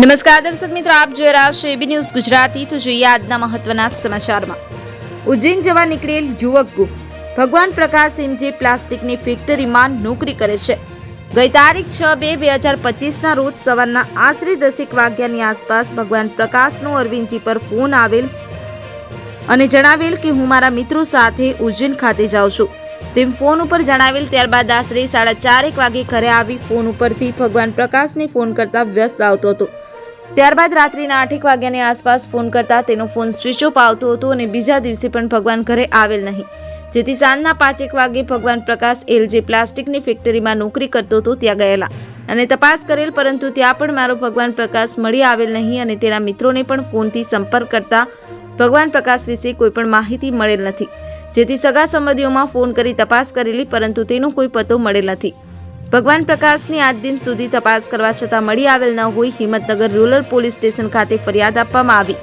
નમસ્કાર દર્શક મિત્રો, આપ જોઈ રહ્યા છો એબી ન્યૂઝ ગુજરાતી. તો જોઈએ આજના મહત્વના સમાચારમાં. ઉજ્જૈન જવા નીકળેલ યુવક ગુમ. ભગવાન પ્રકાશ એમજે પ્લાસ્ટિકની ફેક્ટરીમાં નોકરી કરે છે. ગઈ તારીખ છ બે બે હજાર પચીસના રોજ સવારના આશરે દસેક વાગ્યાની આસપાસ ભગવાન પ્રકાશનો અરવિંદજી પર ફોન આવેલ અને જણાવેલ કે, હું મારા મિત્રો સાથે ઉજ્જૈન ખાતે જાઉં છું. તેમ ફોન ઉપર જણાવેલ, ત્યારબાદ આશરે સાડા ચારેક વાગે ઘરે આવી ફોન ઉપરથી ભગવાન પ્રકાશને ફોન કરતા વ્યસ્ત આવતો હતો. ત્યારબાદ રાત્રિના આઠેક વાગ્યાની આસપાસ ફોન કરતા તેનો ફોન સ્વિચ ઓફ આવતો હતો અને બીજા દિવસે પણ ભગવાન ઘરે આવેલ નહીં. જેથી સાંજના પાંચેક વાગે ભગવાન પ્રકાશ એલ જે પ્લાસ્ટિકની ફેક્ટરીમાં નોકરી કરતો હતો, ત્યાં ગયેલા. અને તપાસ કરેલ, પરંતુ ત્યાં પણ મારો ભગવાન પ્રકાશ મળી આવેલ નહીં અને તેના મિત્રોને પણ ફોનથી સંપર્ક કરતા ભગવાન પ્રકાશ વિશે કોઈ પણ માહિતી મળેલ નથી. જેથી સગા સંબંધીઓમાં ફોન કરી તપાસ કરેલી, પરંતુ તેનો કોઈ પતો મળેલ નથી. ભગવાન પ્રકાશની આજ દિન સુધી તપાસ કરવા છતાં મળી આવેલ ન હોય હિંમતનગર રૂરલ પોલીસ સ્ટેશન ખાતે ફરિયાદ આપવામાં આવી.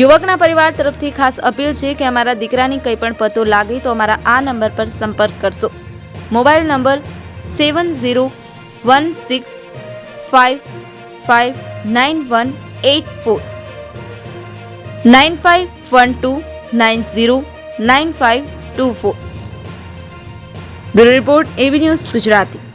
યુવકના પરિવાર તરફથી ખાસ અપીલ છે કે અમારા દીકરાની કંઈ પણ પતો લાગે તો અમારા આ નંબર પર સંપર્ક કરશો. Mobile number seven zero one six five five nine one eight four. Nine five one two nine zero nine five two four. Bureau report A V news Gujarati.